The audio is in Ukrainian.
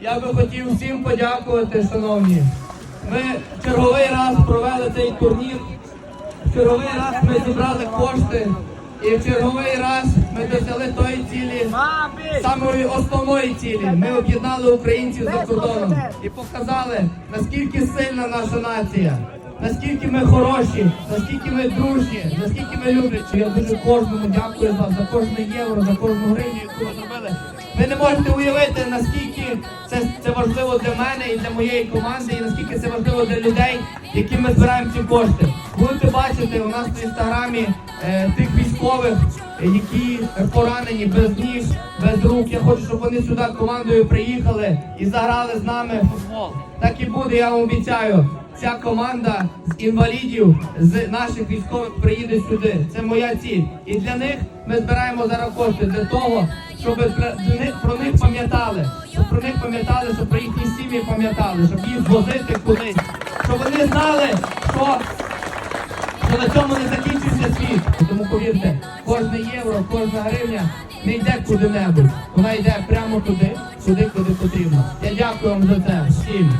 я би хотів всім подякувати, шановні. Ми черговий раз провели цей турнір. В черговий раз ми зібрали кошти. І в черговий раз ми досягли тої цілі, самої основної цілі. Ми об'єднали українців за кордоном і показали, наскільки сильна наша нація, наскільки ми хороші, наскільки ми дружні, наскільки ми люблячі. Я дуже кожному дякую вам за кожне євро, за кожну гривню, яку ви зробили. Ви не можете уявити, наскільки важливо для мене і для моєї команди, і наскільки це важливо для людей, які ми збираємо ці кошти. Будете бачити у нас в інстаграмі е, тих військових, які поранені без ніг, без рук. Я хочу, щоб вони сюди командою приїхали і заграли з нами футбол. Так і буде, я вам обіцяю. Ця команда з інвалідів з наших військових приїде сюди. Це моя ціль. І для них ми збираємо зараз кошти для того, щоб про них сім'ї пам'ятали, щоб їх звозити кудись, щоб вони знали, що що на цьому не закінчився світ. Тому повірте, кожне євро, кожна гривня не йде куди-небудь. Вона йде прямо туди, туди, куди потрібно. Я дякую вам за це всім.